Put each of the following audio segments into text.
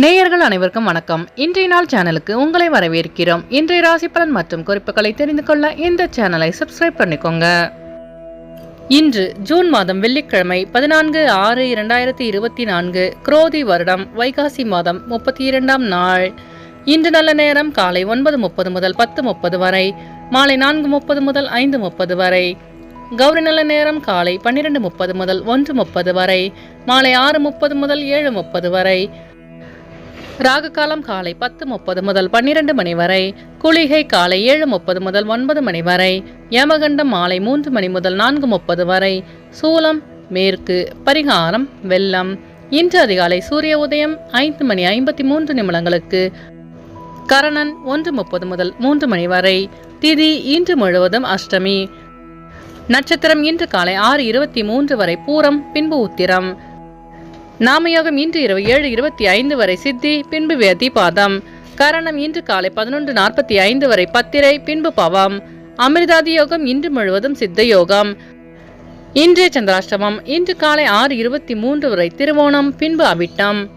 நேயர்கள் அனைவருக்கும் வணக்கம். இன்றைய நாள் சேனலுக்கு உங்களை வரவேற்கிறோம். இன்றைய ராசி பலன் மற்றும் குறிப்புகளை தெரிந்து கொள்ள இந்த சேனலை சப்ஸ்கிரைப் பண்ணிக்கோங்க. இன்று ஜூன் மாதம் வெள்ளிக்கிழமை பதினான்கு ஆறு இரண்டாயிரத்தி இருபத்தி நான்கு குரோதி வருடம் வைகாசி மாதம் முப்பத்தி இரண்டாம் நாள். இன்று நல்ல நேரம் காலை ஒன்பது முப்பது முதல் பத்து முப்பது வரை மாலை நான்கு முப்பது முதல் ஐந்து முப்பது வரை. கௌரி நல்ல நேரம் காலை பன்னிரண்டு முப்பது முதல் ஒன்று முப்பது வரை மாலை ஆறு முப்பது முதல் ஏழு முப்பது வரை. ராகு காலம் காலை பத்து முப்பது முதல் பன்னிரண்டு மணி வரை குளிகை காலை ஏழு முப்பது முதல் ஒன்பது மணி வரை யமகண்டம் மாலை மூன்று மணி முதல் நான்கு முப்பது வரை சூலம் மேற்கு பரிகாரம் வெள்ளம். இன்று அதிகாலை சூரிய உதயம் ஐந்து மணி ஐம்பத்தி மூன்று நிமிடங்களுக்கு கரணன் ஒன்று முப்பது முதல் மூன்று மணி வரை திதி இன்று முழுவதும் அஷ்டமி. நட்சத்திரம் இன்று காலை ஆறு இருபத்தி மூன்று வரை பூரம் பின்பு உத்திரம். நாமயோகம் இன்று இரவு ஏழு இருபத்தி ஐந்து வரை சித்தி பின்பு வேதி பாதம். கரணம் இன்று காலை பதினொன்று நாற்பத்தி ஐந்து வரை பத்திரை பின்பு பவம். அமிர்தாதி யோகம் இன்று முழுவதும் சித்த யோகம். இன்றைய சந்திராஷ்டமம் இன்று காலை ஆறு இருபத்தி மூன்று வரை திருவோணம் பின்பு அவிட்டம்.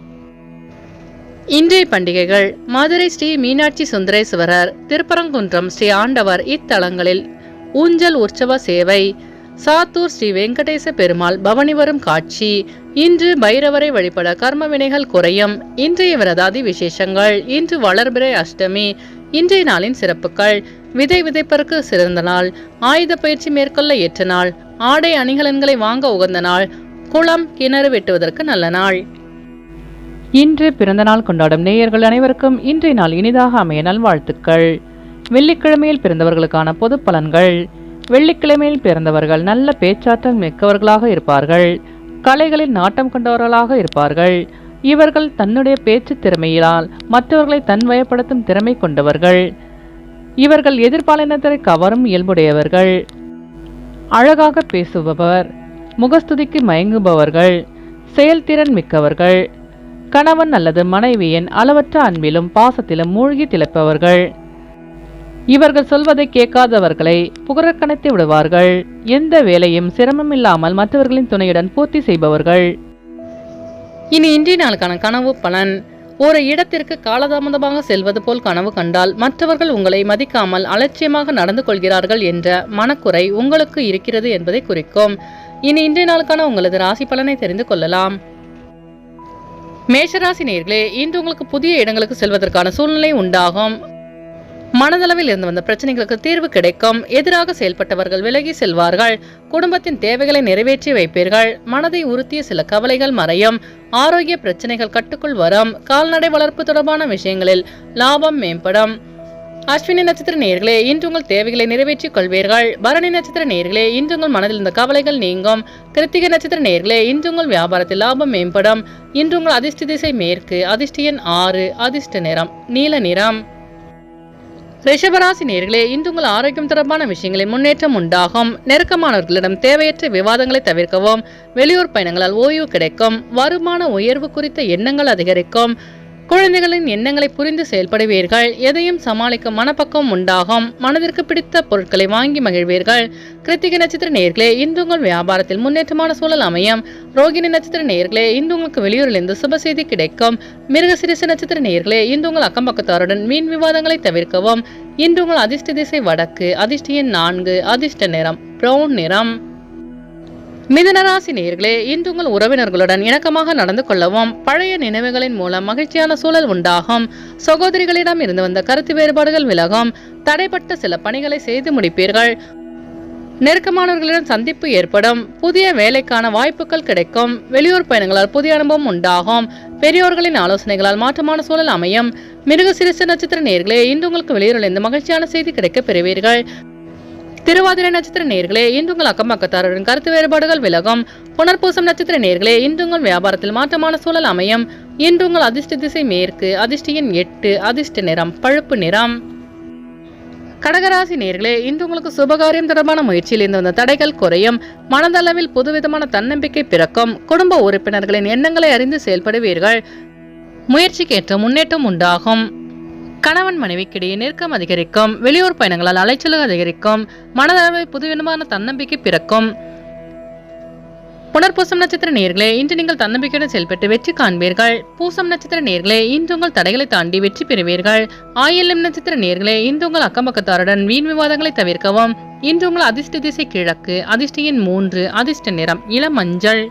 இன்றைய பண்டிகைகள் மதுரை ஸ்ரீ மீனாட்சி சுந்தரேஸ்வரர் திருப்பரங்குன்றம் ஸ்ரீ ஆண்டவர் இத்தலங்களில் ஊஞ்சல் உற்சவ சேவை. சாத்தூர் ஸ்ரீ வெங்கடேச பெருமாள் பவனி வரும் காட்சி. இன்று பைரவரை வழிபட கர்ம வினைகள் குறையும். இன்றைய விரதாதி விசேஷங்கள். இன்று வளர்பிறை அஷ்டமி. இன்றைய நாளின் சிறப்புகள். விதை விதைப்பதற்கு சிறந்த நாள். ஆயுத பயிற்சி மேற்கொள்ள ஏற்ற நாள். ஆடை அணிகலன்களை வாங்க உகந்த நாள். குளம் கிணறு வெட்டுவதற்கு நல்ல நாள். இன்று பிறந்த நாள் கொண்டாடும் நேயர்கள் அனைவருக்கும் இன்றைய நாள் இனிதாக அமைய நல்வாழ்த்துக்கள். வெள்ளிக்கிழமையில் பிறந்தவர்களுக்கான பொது பலன்கள். வெள்ளிக்கிழமையில் பிறந்தவர்கள் நல்ல பேச்சாற்றல் மிக்கவர்களாக இருப்பார்கள். கலைகளில் நாட்டம் கொண்டவர்களாக இருப்பார்கள். இவர்கள் தன்னுடைய பேச்சு திறமையினால் மற்றவர்களை தன்வயப்படுத்தும் திறமை கொண்டவர்கள். இவர்கள் எதிர்பாலினத்தை கவரும் இயல்புடையவர்கள். அழகாக பேசுபவர் முகஸ்துதிக்கு மயங்குபவர்கள் செயல்திறன் மிக்கவர்கள். கணவன் அல்லது மனைவியின் அளவற்ற அன்பிலும் பாசத்திலும் மூழ்கி திளைப்பவர்கள். இவர்கள் சொல்வதை கேட்காதவர்களை புகழக்கணைத்து விடுவார்கள். எந்த வேலையும் சிரமமில்லாமல் மற்றவர்களின் துணையுடன் பூர்த்தி செய்பவர்கள். இனி இன்றைய நாளுக்கான கனவு பலன். ஒரு இடத்திற்கு காலதாமதமாக செல்வது போல் கனவு கண்டால் மற்றவர்கள் உங்களை மதிக்காமல் அலட்சியமாக நடந்து கொள்கிறார்கள் என்ற மனக்குறை உங்களுக்கு இருக்கிறது என்பதை குறிக்கும். இனி இன்றைய நாளுக்கான உங்களது ராசி பலனை தெரிந்து கொள்ளலாம். மேஷராசி நேர்களே இன்று உங்களுக்கு புதிய இடங்களுக்கு செல்வதற்கான சூழ்நிலை உண்டாகும். மனதளவில் இருந்து வந்த பிரச்சனைகளுக்கு தீர்வு கிடைக்கும். எதிராக செயல்பட்டவர்கள் விலகி செல்வார்கள். குடும்பத்தின் தேவைகளை நிறைவேற்றி வைப்பீர்கள். மனதை உறுத்திய சில கவலைகள் மறையும். ஆரோக்கிய பிரச்சனைகள் கட்டுக்குள் வரும். கால்நடை வளர்ப்பு தொடர்பான விஷயங்களில் லாபம் மேம்படும். அஸ்வினி நட்சத்திர நேர்களே இன்று உங்கள் தேவைகளை நிறைவேற்றிக் கொள்வீர்கள். பரணி நட்சத்திர நேர்களே இன்று உங்கள் மனதில் இருந்த கவலைகள் நீங்கும். கிருத்திகை நட்சத்திர நேர்களே இன்று உங்கள் வியாபாரத்தில் லாபம் மேம்படும். இன்று உங்கள் அதிர்ஷ்ட திசை மேற்கு அதிர்ஷ்ட எண் ஆறு அதிர்ஷ்ட நிறம் நீல நிறம். ரிஷபராசி நேர்களே இன்று உங்கள் ஆரோக்கியம் தொடர்பான விஷயங்களில் முன்னேற்றம் உண்டாகும். நெருக்கமானவர்களிடம் தேவையற்ற விவாதங்களை தவிர்க்கவும் வெளியூர் பயணங்களால் ஓய்வு கிடைக்கும் வருமான உயர்வு குறித்த எண்ணங்கள் அதிகரிக்கும் குழந்தைகளின் எண்ணங்களை புரிந்து செயல்படுவீர்கள். எதையும் சமாளிக்கும் மனப்பக்கம் உண்டாகும். மனதிற்கு பிடித்த பொருட்களை வாங்கி மகிழ்வீர்கள். கிருத்திகை நட்சத்திர நேர்களே இன்று உங்கள் வியாபாரத்தில் முன்னேற்றமான சூழல் அமையும். ரோகிணி நட்சத்திர நேர்களே இன்று உங்களுக்கு வெளியூரிலிருந்து சுப செய்தி கிடைக்கும். மிருகசிரிச நட்சத்திர நேர்களே இன்று உங்கள் அக்கம் பக்கத்தாருடன் மீன் விவாதங்களை தவிர்க்கவும். இன்று உங்கள் அதிர்ஷ்ட திசை வடக்கு அதிர்ஷ்ட எண் நான்கு அதிர்ஷ்ட நிறம் ப்ரௌன் நிறம். மிதனராசி நேர்களே இன்று உங்கள் உறவினர்களுடன் இணக்கமாக நடந்து கொள்ளவும் பழைய நினைவுகளின் மூலம் மகிழ்ச்சியான சூழல் உண்டாகும். சகோதரிகளிடம் இருந்து வந்த கருத்து வேறுபாடுகள் விலகும். தடைப்பட்ட சில பணிகளை செய்து முடிப்பீர்கள். நெருக்கமானவர்களிடம் சந்திப்பு ஏற்படும். புதிய வேலைக்கான வாய்ப்புகள் கிடைக்கும். வெளியூர் பயணங்களால் புதிய அனுபவம் உண்டாகும். பெரியோர்களின் ஆலோசனைகளால் மாற்றமான சூழல் அமையும். மிருக சிறுசு நட்சத்திர நேர்களே இன்று உங்களுக்கு வெளியூரிலிருந்து மகிழ்ச்சியான செய்தி கிடைக்க பெறுவீர்கள். திருவாதிரை நட்சத்திர நேர்களே இன்றுங்கள் அக்கம் பக்கத்தாருடன் கருத்து வேறுபாடுகள் விலகும். புனர்பூசம் நட்சத்திர நேர்களே இன்றுங்கள் வியாபாரத்தில் மாற்றமான சூழல் அமையும். இன்றுங்கள் அதிர்ஷ்ட திசை மேற்கு அதிர்ஷ்டியின் எட்டு அதிர்ஷ்ட நிறம் பழுப்பு நிறம். கடகராசி நேர்களே இன்று உங்களுக்கு சுபகாரியம் தொடர்பான முயற்சியில் இருந்து வந்த தடைகள் குறையும். மனதளவில் புதுவிதமான தன்னம்பிக்கை பிறக்கும். குடும்ப உறுப்பினர்களின் எண்ணங்களை அறிந்து செயல்படுவீர்கள். முயற்சிக்கேற்ற முன்னேற்றம் உண்டாகும். கணவன் மனைவிக்கிடையே நெருக்கம் அதிகரிக்கும். வெளியூர் பயணங்களால் அலைச்சல் அதிகரிக்கும். மனதளவில் புதுவிதமான தன்னம்பிக்கை பிறக்கும். புனர்பூசம் நட்சத்திர நேர்களே இன்று நீங்கள் தன்னம்பிக்கையுடன் செயல்பட்டு வெற்றி காண்பீர்கள். பூசம் நட்சத்திர நேர்களே இன்று உங்கள் தடைகளை தாண்டி வெற்றி பெறுவீர்கள். ஆயிலம் நட்சத்திர நேர்களே இன்று உங்கள் அக்கம்பக்கத்தாருடன் வீண் விவாதங்களை தவிர்க்கவும். இன்று உங்கள் அதிர்ஷ்ட திசை கிழக்கு அதிர்ஷ்டியின் மூன்று அதிர்ஷ்ட நிறம் இளம் மஞ்சள்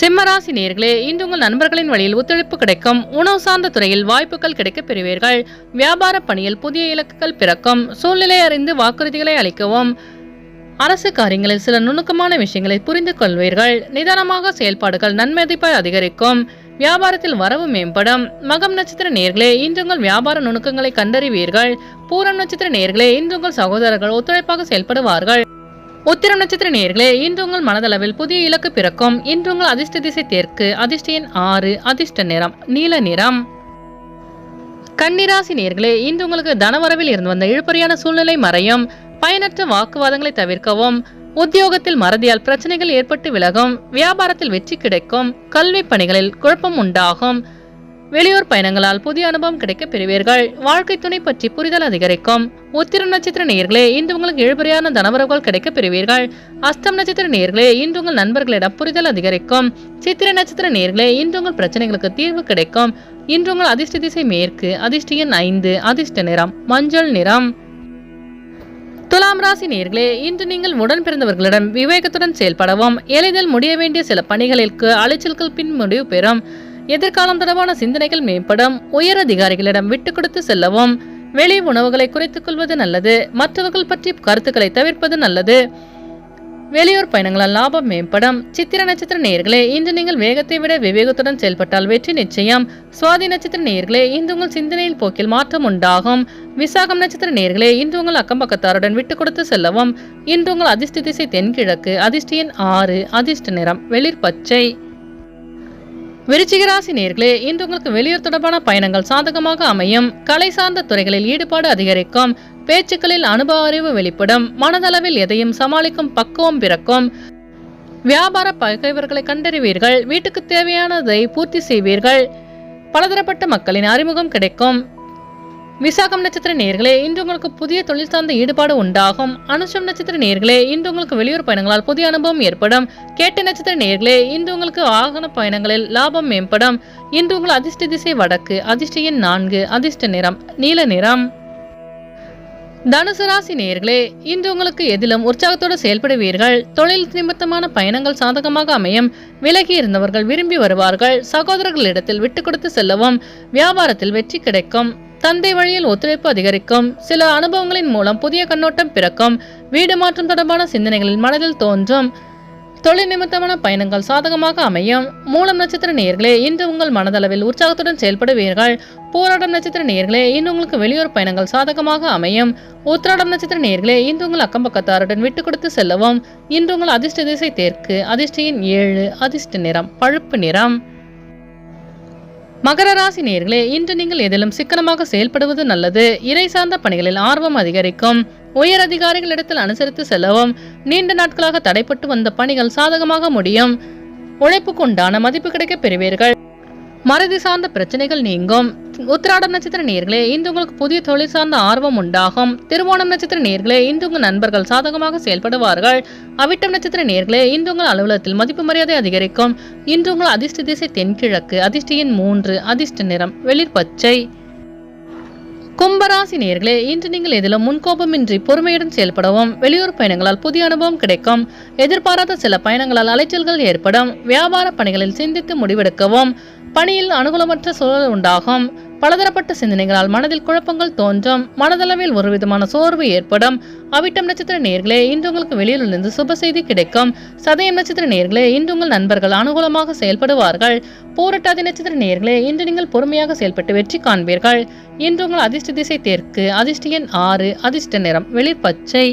சிம்மராசி நேர்களே இன்று உங்கள் நண்பர்களின் வழியில் ஒத்துழைப்பு கிடைக்கும். உணவு சார்ந்த துறையில் வாய்ப்புகள் கிடைக்கப் பெறுவீர்கள். வியாபார பணியில் புதிய இலக்குகள் பிறக்கும். சூழ்நிலை அறிந்து வாக்குறுதிகளை அளிக்கவும் அரசு காரியங்களில் சில நுணுக்கமான விஷயங்களை புரிந்து கொள்வீர்கள். நிதானமாக செயல்பாடுகள் நன்மதிப்பை அதிகரிக்கும். வியாபாரத்தில் வரவு மேம்படும். மகம் நட்சத்திர நேர்களே இன்று உங்கள் வியாபார நுணுக்கங்களை கண்டறிவீர்கள். பூரம் நட்சத்திர நேர்களே இன்று உங்கள் சகோதரர்கள் ஒத்துழைப்பாக செயல்படுவார்கள். உத்திரம் நட்சத்திர நேர்களே இன்று உங்கள் மனதளவில் புதிய இலக்கு பிறக்கும். இன்று உங்கள் அதிர்ஷ்ட திசை தெற்கு அதிர்ஷ்ட எண் ஆறு அதிர்ஷ்ட நிறம் நீல நிறம். கன்னிராசி நேர்களே இன்று உங்களுக்கு தனவரவில் இருந்து வந்த இழுபறியான சூழ்நிலை மறையும். பயனற்ற வாக்குவாதங்களை தவிர்க்கவும். உத்தியோகத்தில் மறதியால் பிரச்சனைகள் ஏற்பட்டு விலகும். வியாபாரத்தில் வெற்றி கிடைக்கும். கல்வி பணிகளில் குழப்பம் உண்டாகும். வெளியூர் பயணங்களால் புதிய அனுபவம் கிடைக்க பெறுவீர்கள். வாழ்க்கை துணை பற்றி புரிதல் அதிகரிக்கும். உத்திரம் நட்சத்திர நேர்களே இன்று உங்களுக்கு இழுபறியான தனவரவுகள் கிடைக்க பெறுவீர்கள். அஸ்தம் நட்சத்திர நேர்களே இன்று உங்கள் நண்பர்களிடம் புரிதல் அதிகரிக்கும். சித்திர நட்சத்திர நேர்களே இன்று உங்கள் பிரச்சனைகளுக்கு தீர்வு கிடைக்கும். இன்று உங்கள் அதிர்ஷ்ட திசை மேற்கு அதிர்ஷ்ட எண் ஐந்து அதிர்ஷ்ட நிறம் மஞ்சள் நிறம். துலாம் ராசி நேர்களே இன்று நீங்கள் உடன் பிறந்தவர்களிடம் விவேகத்துடன் செயல்படவும் எளிதில் முடிய வேண்டிய சில பணிகளுக்கு அலைச்சல்கள் பின் முடிவு பெறும். எதிர்காலம் தொடர்பான சிந்தனைகள் மேம்படும். உயர் அதிகாரிகளிடம் விட்டு கொடுத்து செல்லவும். வெளி உணவுகளை குறைத்துக் கொள்வது நல்லது. மற்றவர்கள் பற்றி கருத்துக்களை தவிர்ப்பது நல்லது. வெளியூர் பயணங்களால் லாபம் மேம்படும். சித்திர நட்சத்திர நேர்களே இன்று நீங்கள் வேகத்தை விட விவேகத்துடன் செயல்பட்டால் வெற்றி நிச்சயம். சுவாதி நட்சத்திர நேர்களே இன்று உங்கள் சிந்தனையில் போக்கில் மாற்றம் உண்டாகும். விசாகம் நட்சத்திர நேர்களே இன்று உங்கள் அக்கம்பக்கத்தாருடன் விட்டு கொடுத்து செல்லவும். இன்று உங்கள் அதிர்ஷ்ட திசை தென்கிழக்கு அதிர்ஷ்ட எண் ஆறு அதிர்ஷ்ட நிறம் வெளிர் பச்சை. விருச்சிகராசி நேர்களே இன்று உங்களுக்கு வெளியூர் தொடர்பான பயணங்கள் சாதகமாக அமையும். கலை சார்ந்த துறைகளில் ஈடுபாடு அதிகரிக்கும். பேச்சுக்களில் அனுபவ அறிவு வெளிப்படும். மனதளவில் எதையும் சமாளிக்கும் பக்குவம் பிறக்கும். வியாபார பகைவர்களை கண்டறிவீர்கள். வீட்டுக்கு தேவையானதை பூர்த்தி செய்வீர்கள். பலதரப்பட்ட மக்களின் அறிமுகம் கிடைக்கும். விசாகம் நட்சத்திர நேர்களே இன்று உங்களுக்கு புதிய தொழில் சார்ந்த ஈடுபாடு உண்டாகும். அனுஷம் நட்சத்திர நேர்களே இன்று உங்களுக்கு வெளியூர் பயணங்களால் புதிய அனுபவம் ஏற்படும். கேட்ட நட்சத்திர நேர்களே இன்று உங்களுக்கு வாகன பயணங்களில் லாபம் மேம்படும். இன்று உங்கள் அதிர்ஷ்ட திசை வடக்கு அதிர்ஷ்ட எண் நான்கு அதிர்ஷ்ட நிறம் நீல நிறம். தனுசு ராசி நேர்களே இன்று உங்களுக்கு எதிலும் உற்சாகத்தோடு செயல்படுவீர்கள். தொழில் நிமித்தமான பயணங்கள் சாதகமாக அமையும். விலகி இருந்தவர்கள் விரும்பி வருவார்கள். சகோதரர்களிடத்தில் விட்டு கொடுத்து செல்லவும். வியாபாரத்தில் வெற்றி கிடைக்கும். தந்தை வழியில் ஒத்துழைப்பு அதிகரிக்கும். சில அனுபவங்களின் மூலம் புதிய கண்ணோட்டம் பிறக்கும். வீடு மாற்றம் தொடர்பான சிந்தனைகளில் மனதில் தோன்றும். தொழில் நிமித்தமான பயணங்கள் சாதகமாக அமையும். மூலம் நட்சத்திர நேர்களே இன்று உங்கள் மனதளவில் உற்சாகத்துடன் செயல்படுவீர்கள். போராட்டம் நட்சத்திர நேர்களே இன்று உங்களுக்கு வெளியூர் பயணங்கள் சாதகமாக அமையும். உத்திராடம் நட்சத்திர நேர்களே இன்று உங்கள் அக்கம்பக்கத்தாருடன் விட்டு கொடுத்து செல்லவும். இன்று உங்கள் அதிர்ஷ்ட திசை தேற்கு அதிர்ஷ்டியின் ஏழு அதிர்ஷ்ட நிறம் பழுப்பு நிறம். மகர ராசி நேர்களே இன்று நீங்கள் எதிலும் சிக்கனமாக செயல்படுவது நல்லது. இறை சார்ந்த பணிகளில் ஆர்வம் அதிகரிக்கும். உயர் அதிகாரிகளிடத்தில் அனுசரித்து செல்லவும். நீண்ட நாட்களாக தடைப்பட்டு வந்த பணிகள் சாதகமாக முடியும். உழைப்புக்கு உண்டான மதிப்பு கிடைக்க பெறுவீர்கள். மறதி சார்ந்த பிரச்சனைகள் நீங்கும். உத்திராடம் நட்சத்திர நேர்களே இன்று உங்களுக்கு புதிய தொழில் சார்ந்த ஆர்வம் உண்டாகும். திருவோணம் நட்சத்திர நேர்களே இன்று உங்கள் நண்பர்கள் சாதகமாக செயல்படுவார்கள். அவிட்டம் நட்சத்திர நேர்களே இன்று உங்கள் அலுவலகத்தில் மதிப்பு மரியாதை அதிகரிக்கும். இன்று உங்கள் அதிர்ஷ்ட திசை தென்கிழக்கு அதிர்ஷ்டியின் மூன்று அதிர்ஷ்ட நிறம் வெளிர் பச்சை கும்பராசி நேர்களே இன்று நீங்கள் எதிலும் முன்கோபமின்றி பொறுமையுடன் செயல்படவும் வெளியூர் பயணங்களால் புதிய அனுபவம் கிடைக்கும். எதிர்பாராத சில பயணங்களால் அலைச்சல்கள் ஏற்படும். வியாபார பணிகளில் சிந்தித்து முடிவெடுக்கவும் பணியில் அனுகூலமற்ற சூழல் உண்டாகும். பலதரப்பட்ட சிந்தனைகளால் மனதில் குழப்பங்கள் தோன்றும். மனதளவில் ஒரு விதமான சோர்வு ஏற்படும். அவிட்டம் நட்சத்திர நேர்களே இன்று உங்களுக்கு வெளியிலிருந்து சுப செய்தி கிடைக்கும். சதயம் நட்சத்திர நேர்களே இன்று உங்கள் நண்பர்கள் அனுகூலமாக செயல்படுவார்கள். பூரட்டாதி நட்சத்திர நேர்களே இன்று நீங்கள் பொறுமையாக செயல்பட்டு வெற்றி காண்பீர்கள். இன்று உங்கள் அதிர்ஷ்ட திசை தெற்கு அதிர்ஷ்ட எண் ஆறு அதிர்ஷ்ட நிறம் வெளிர் பச்சை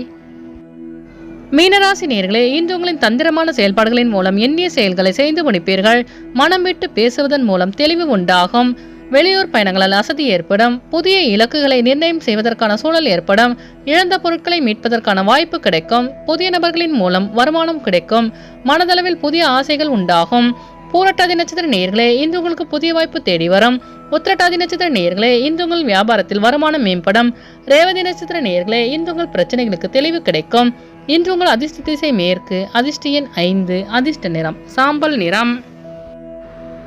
மீனராசி நேர்களே இன்று உங்களின் தந்திரமான செயல்பாடுகளின் மூலம் எண்ணிய செயல்களை செய்து முடிப்பீர்கள். மனம் விட்டு பேசுவதன் மூலம் தெளிவு உண்டாகும். வெளியூர் பயணங்களால் அசதி ஏற்படும். புதிய இலக்குகளை நிர்ணயம் செய்வதற்கான சூழல் ஏற்படும். இழந்த பொருட்களை மீட்பதற்கான வாய்ப்பு கிடைக்கும். புதிய நபர்களின் மூலம் வருமானம் கிடைக்கும். மனதளவில் புதிய ஆசைகள் உண்டாகும். பூரட்டாதி நட்சத்திர நேர்களே இன்று உங்களுக்கு புதிய வாய்ப்பு தேடி வரும். உத்திரட்டாதி நட்சத்திர நேயர்களே இன்று உங்கள் வியாபாரத்தில் வருமானம் மேம்படும். ரேவதி நட்சத்திர நேயர்களே இன்று உங்கள் பிரச்சனைகளுக்கு தெளிவு கிடைக்கும். இன்று உங்கள் அதிர்ஷ்ட திசை மேற்கு அதிர்ஷ்ட எண் ஐந்து அதிர்ஷ்ட நிறம் சாம்பல் நிறம்.